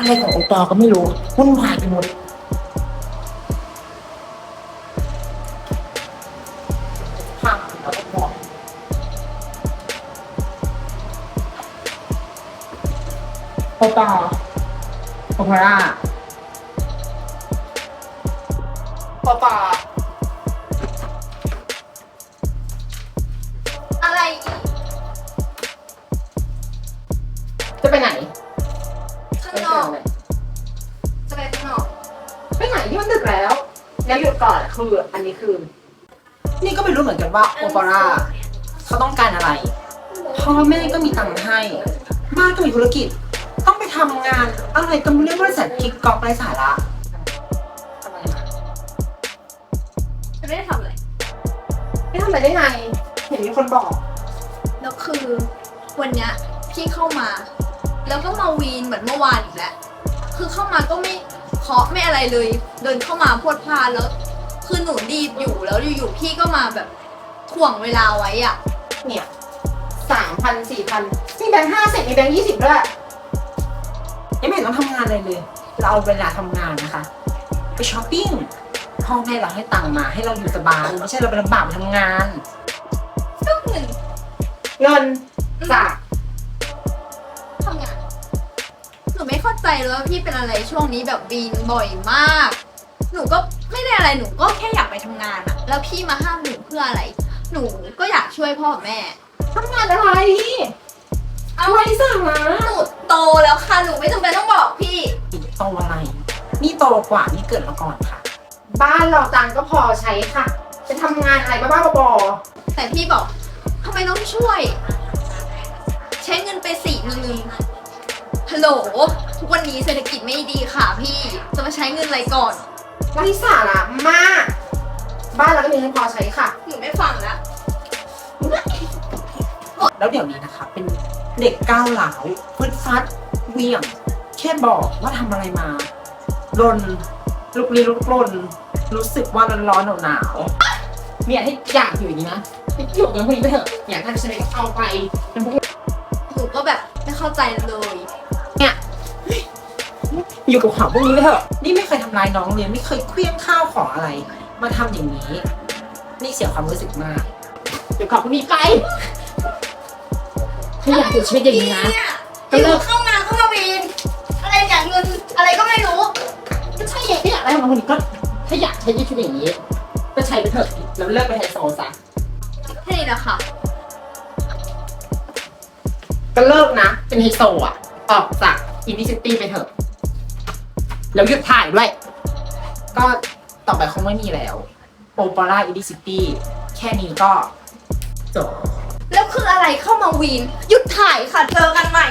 อะไรของโอปอก็ไม่รู้วุ่นวายไปหมดพังแล้วก็บอกโอปอโอปอร่าโอปอ ดึกแล้วแล้วหยุดก่อนคืออันนี้คือ นี่ก็ไม่รู้เหมือนกันว่าโอปอร่าเขาต้องการอะไรพ่อแม่ก็มีตังค์ให้บ้านก็มีธุรกิจ ต้องไปทำงานอะไรก็ไม่รู้บริษัทกิ๊กก๊อกไร้สาระทำไมมาจะไม่ได้ทำอะไรไม่ทำอะไรได้ไง เห็นมีคนบอก แล้วคือวันเนี้ยพี่เข้ามา แล้วก็มาวีนเหมือนเมื่อวานอีกแล้วคือเข้ามาก็ไม่ เคาะไม่อะไรเลย เดินเข้ามาพรวดพลาดแล้ว คือหนูดีดอยู่แล้วอยู่ๆพี่ก็มาแบบถ่วงเวลาไว้อะเนี่ยสามพันสี่พันมีแบงค์ห้าสิบมีแบงค์ยี่สิบด้วยยังไม่เห็นต้องทำงานเลยเลย เราเอาเวลาทำงานนะคะ ไปช้อปปิ้งพ่อแม่เราให้ตังค์มาให้เราอยู่สบายไม่ใช่เราไปลำบากไปทำงาน ก็เงินเงินจาก ใจเลยว่าพี่เป็นอะไรช่วงนี้แบบวีนบ่อยมาก หนูก็ไม่ได้อะไรหนูก็แค่อยากไปทำงานอะแล้วพี่มาห้ามหนูเพื่ออะไร หนูก็อยากช่วยพ่อกับแม่ ทำงานอะไรเอาอะไรสั่งนะหนูโตแล้วค่ะหนูไม่จำเป็นต้องบอกพี่ โตอะไร นี่โตกว่านี่เกิดมาก่อนค่ะ บ้านเราตังค์ก็พอใช้ค่ะ จะทำงานอะไรบ้าๆบอแต่พี่บอกทำไมต้องช่วย ใช้เงินไปสี่หมื่น ฮัลโหล ทุกวันนี้เศรษฐกิจไม่ดีค่ะพี่ จะมาใช้เงินอะไรก่อนๆไร้สาระมาก บ้านเราก็มีเงินพอใช้ค่ะ หนูไม่ฟังแล้ว แล้วเดี๋ยวนี้นะคะ เป็นเด็กก้าวหลาวฟึดฟัดเหวี่ยง แค่บอกว่าทำอะไรมารนลุกลี้ลุกลน รู้สึกว่าร้อนๆหนาวๆเนี่ยให้อยากอยู่อย่างนี้นะให้อยู่กันพวกนี้ไปเถอะอยากทำอะไรก็เอาไปเป็นพวก หนูก็แบบไม่เข้าใจเลย อยู่กับข่าวพวกนี้ไปเถอะนี่ไม่เคยทำร้ายน้องเลยไม่เคยเคลี้ยงข้าวของอะไร มาทำอย่างนี้ นี่เสียความรู้สึกมาก เดี๋ยวข่าวพวกนี้ไปถ้าอยากอยู่ชีวิตอย่างนี้นะเนี่ยก็เลิกเข้างานเข้ามาวีนอะไรอย่างเงินอะไรก็ไม่รู้ก็ใช่ไงที่อยากได้ของคนนี้ก็ถ้าอยากใช้ชีวิตอย่างนี้ ก็ใช้ไปเถอะแล้วเลิกไปไฮโซซะแค่นี้นะคะก็เลิกนะ เป็นไฮโซอะ ออกจากอินดิซิตี้ไปเถอะ แล้วหยุดถ่ายด้วย ก็ต่อไปคงไม่มีแล้วโอปร่าอิดิซิตี้แค่นี้ก็จบ แล้วคืออะไรเข้ามาวีน หยุดถ่ายค่ะ เจอกันใหม่